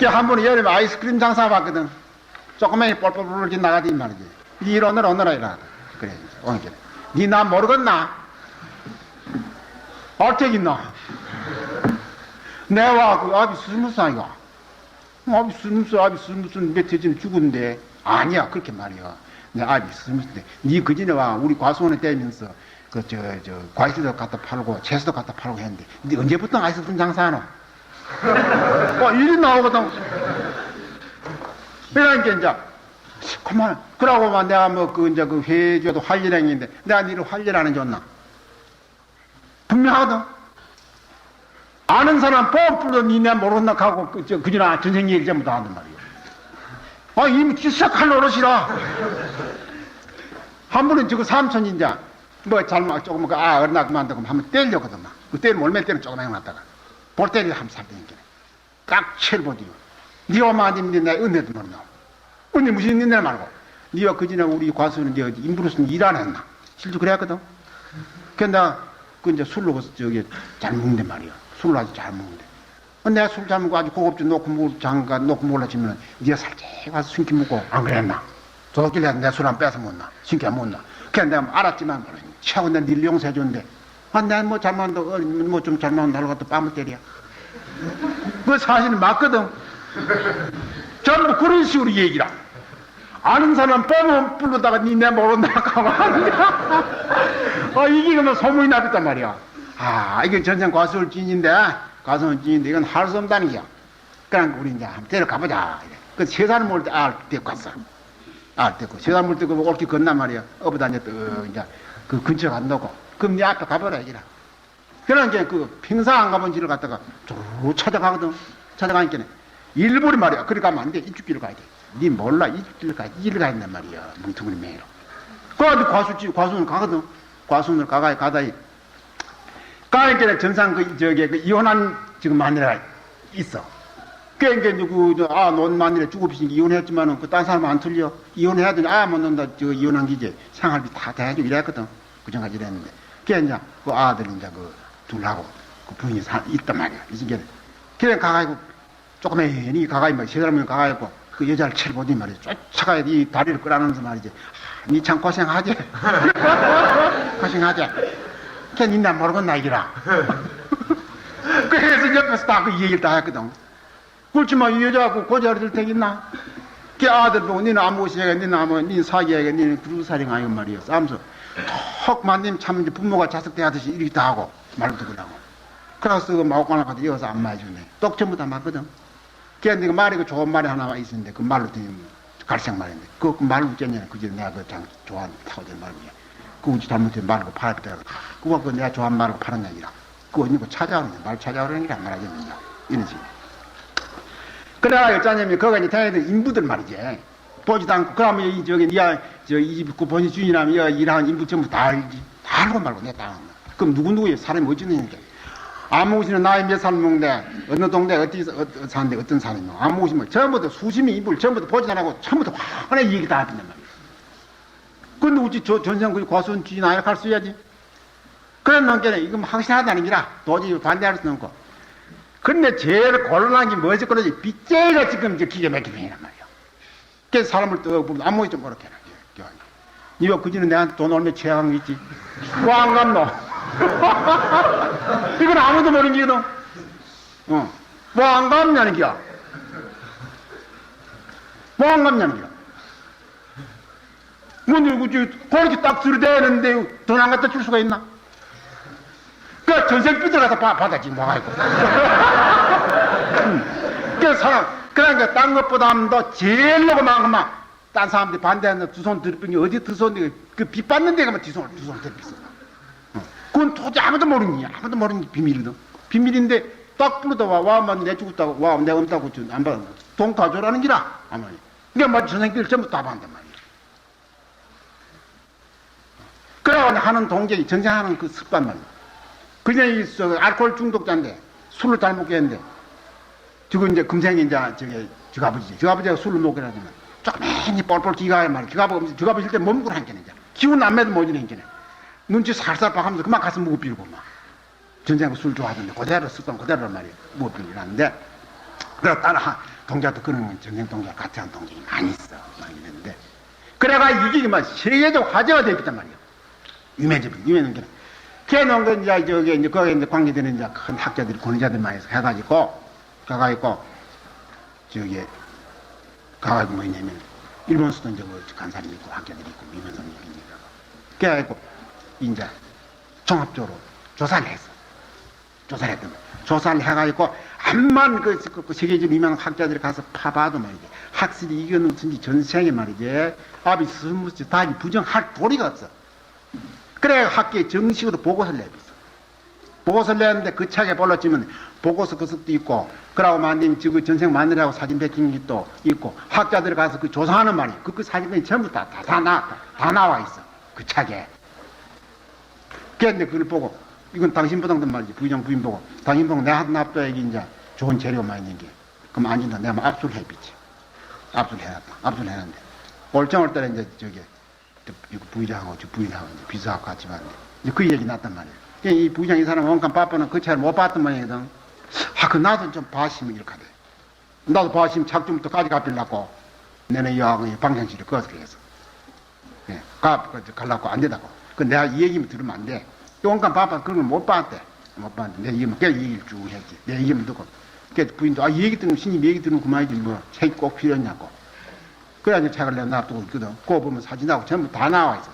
그한 번에 여름에 아이스크림 장사 봤거든. 조그만히 뻘뻘 불지 나가더니 말이지. 일 오늘 오늘아 이라. 그래, 오늘 그래. 니나 모르겠나? 어떻게 있나? 내와 그 아비 스무스 아이가. 아비 스무스, 아비 스무스 몇해지는 죽은데. 아니야, 그렇게 말이야. 내 아비 스무스인데. 니 그전에 와, 우리 과수원에 떼면서 그, 저, 저, 과일도 갖다 팔고, 채소도 갖다 팔고 했는데. 니 언제부터 아이스크림 장사하노? 어, 일이 나오거든. 그러니까 이제, 그만, 그러고만 내가 뭐, 그, 이제 그 회주도 활일행인데, 내가 니를 활일하는 줬나? 분명하거든. 아는 사람 뻔불러 니네 모른다 하고, 그, 저, 그지나 전생 얘기 전부 다 한단 말이야. 아, 이미 기석할 노릇이라. 한 번은 저거 삼촌인자, 뭐 잘못, 조금, 그, 아, 어린아 그만두고 한번 때리려거든, 막. 그 때리면 얼마 때려 조그맣게 놨다가. 볼 때리려 한번 살때니까 딱 칠보디요. 니 엄마한테 내 은혜도 모르나. 은혜 무슨 있는 말고. 니가 그전에 우리 과수는 이제 인부로서 일안 했나. 실제 그랬거든. 그래 나, 그 이제 술로 그 저기 잘 먹는데 말이야. 술을 아주 잘 먹는데. 어, 내가 술 잘 먹고 아주 고급주 놓고 물 장가 놓고 몰라치면 니가 살짝 와서 숨기 먹고 안 그랬나. 저길래 내술안 뺏어 먹나. 숨기 안 먹나. 그래 내가 알았지만 최고 내가 니를 용서해 줬는데. 아, 내가 뭐 잘못한다, 뭐좀 잘못한다 하고 또 뺨을 때려. 그 사실은 맞거든. 전부 그런 식으로 얘기라. 아는 사람 뻔을 불러다가 니내 모른다 하는가. 어, 이게 그러면 소문이 나겠단 말이야. 아, 이게 전생 과수월 진인데, 과수월 진인데, 이건 할 수 없다는 게야. 그러니까 우리 이제 한번 데려가보자. 그 세살 몰 때, 알, 데리고 갔어. 알, 데리고. 세살 몰 때, 그, 옳게 건난 말이야. 어부다 이제 또, 이제, 그 근처 간다고. 그럼 네 앞에 가보라, 이기라. 그러니까 그 평상 안 가본 길을 갔다가 쭉 찾아가거든. 찾아가니까 일부러 말이야. 그리 가면 안 돼. 이쪽 길을 가야 돼. 니 몰라. 이쪽 길을 가. 이 길을 가야 된단 말이야. 뭉텅이 매로. 그래가지고 과수지, 과수는 가거든. 과수는 가가야 가다이. 가니까 전상 그, 저기, 그 이혼한 지금 마누라가 있어. 그러니까 누구, 저, 아, 논 마누라 죽어비신 이혼했지만은 그 딴 사람 안 틀려. 이혼해야 되니, 아, 못 논다. 저 이혼한 기제 생활비 다 대주고 이랬거든. 그전까지 이랬는데. 그래, 이제 그 아들 이제 그 둘하고 그 부인이 사, 있단 말이야. 이 집에. 그래, 가가지고 조그매니 가가지고 막세 사람이 가가지고 그 여자를 쳐보더니 말이야. 쫓아가야 이 다리를 끌어안으면서 말이지. 아, 니참 고생하지. 고생하지. 걔 니나 모르겠나, 이기라. 그래서 옆에서 다 그 얘기를 다 했거든. 그렇지만 이 여자하고 고자를 들 테겠나? 걔 아들 보고 니는 아무시해가 니는 아무 니는 사기해가 니는 구두사령 아니고 말이야. 싸면서 턱 만님 참 부모가 자식 대하듯이 이렇게 다 하고 말도 그러고. 그래서 그 마옥관을 가서 이어서 안 맞주네. 똑 전부 다 맞거든. 걔 내가 말이 그 좋은 말이 하나 있었는데 그 말로 되면 갈색 말인데 그, 그 말로 웃겼냐. 그제 내가 그장 좋아하는 타고된 말이야. 그 우지 잘못된 말고 팔았다 그거 그 내가 좋아하는 말고 파는 얘기라. 그거 언니고 찾아오는. 말 찾아오는 게 안 말하겠느냐. 이러지. 그래가 여자님이 거가 이제 다니던 인부들 말이지. 보지도 않고, 그러면 이, 저기, 니야, 저, 이집그 본인 주인이라면, 여, 일하는 인부 전부 다 알지. 다 알고 말고 내 땅. 그럼 누구누구의 사람이 어찌느니까. 아무것이는 나이 몇 살 먹는데, 어느 동네 어디, 어, 어, 사는데 어떤 사람이고, 아무것이 뭐, 전부 다 수심이 인부를 전부 다 보지도 않고, 전부 다 환하게 얘기 다 하던단 말이야. 근데 저, 전생 그 과수원 주인 아야 갈수 있야지. 그런 놈께는 이거 확실하다는 기라. 도저히 반대할 수는 없고. 근데 제일 곤란한 게 뭐지? 그러지? 빗재가 지금 기가 막히게 해란 말이야. 그래서 사람을 또 아무 좀 그렇게 해라. 니가 그전에 내한테 돈 얼마 거 있지? 뭐안 갚노? 이건 아무도 모르는 게거든. 어. 뭐안 갚냐는 기야. 뭐안 갚냐는 기야. 뭔데, 그지, 그렇게 딱 들이대는데 돈 안 갖다 줄 수가 있나? 그 전생 삐들 가서 바, 받아지 뭐가 있고 그 사람 그러니까 딴 것보다도 제일 로고만 그만. 딴 사람들이 반대하는 두 손 들이병이 어디 두 손이 그 빚 받는 데가 두 손을 두 손을 들이었어. 그건 도저히 아무도 모르니 아무도 모르니 비밀이거든. 비밀인데 딱 부르다 와 와만 내 죽었다고 와 내가 없다고 안 받아. 돈 가져라는 기라. 아마니 그러니까 뭐 전생들 전부 다 받는단 말이야. 그러고 하는 동작이 전쟁하는 그 습관 말이야 그냥 이, 저, 알코올 중독자인데, 술을 잘 먹게 했는데, 지금 이제 금생이 이제, 저기, 저 아버지지. 저 아버지가 술을 먹게 하지만, 조금이 뻘뻘 기가 말이야. 기가 먹을 때 몸을 한게네, 이제. 기운 안 매도 못이네, 이제. 눈치 살살 봐가면서 그만 가서 무급비고, 막. 전쟁 술 좋아하던데, 그대로 습관 그대로 말이야. 무급비고 하는데, 그래, 따라, 동자도 그런 전쟁 동자 같은 동작이 많이 있어. 많이 있는데. 그래가 이게 막 세계적 화제가 되었단 말이야. 유명해져, 유명한 게. 걔는 그 이제 저기 이제 거기 이제 관계되는 이제 큰 학자들이 권위자들 많이 해서 해가지고 가가지고 저기 가가지고 뭐냐면 일본 수도 이제 그간 사람이 있고 학자들이 있고 유명 사람이 있으니까 그래가지고 이제 종합적으로 조사를 했어. 조사를 거야. 조사를 해가지고 암만 그, 그, 그 세계적 유명한 학자들이 가서 파봐도 말이지 학술이 이거는 진짜 전 세계 말이지 아비 스무스 다 부정할 도리가 없어. 그래 학교에 정식으로 보고서를 내비어 보고서를 내는데 그 책에 볼라치면 보고서 그것도 있고 그러고 만님 지금 전생 마누라하고 사진 베낀 것도 있고 학자들이 가서 그 조사하는 말이 그, 그 사진이 전부 다, 다, 다, 나, 다 나와 있어 그 책에. 그런데 그걸 보고 이건 당신 부당든 말이지 부인장 부인 보고 당신 보고 내가 납도에게 이제 좋은 재료가 많이 있는 게 그럼 안 준다. 내가 뭐 압수를 해비지 압수를 해놨다. 압수를 해놨는데. 올정올 때는 이제 저기 부인하고 이제 비서하고 같이 봤는데 이제 그 얘기 났단. 그러니까 이 부의장 이 사람 원간 바빠는 그 차를 못 봤단 말이거든. 아, 그 나도 좀 봐시면 이렇게. 나도 봐시면 작중부터 갚으려고 내는 여왕의 방향실을 거스게 해서. 예, 가, 그, 갈라고 안 되다고. 그 내가 이 얘기만 들으면 안 돼. 원간 바빠 그런 걸 못 봤대. 못 봤는데 내 얘기만, 걔 얘기를 쭉 했지. 내 얘기만 듣고. 그 부인도, 아, 이 얘기 들으면, 신임 얘기 들으면 그만이지, 뭐, 책이 꼭 필요했냐고. 그래가지고 책을 내가 놔두고 있거든. 그거 보면 사진하고 전부 다 나와 있어.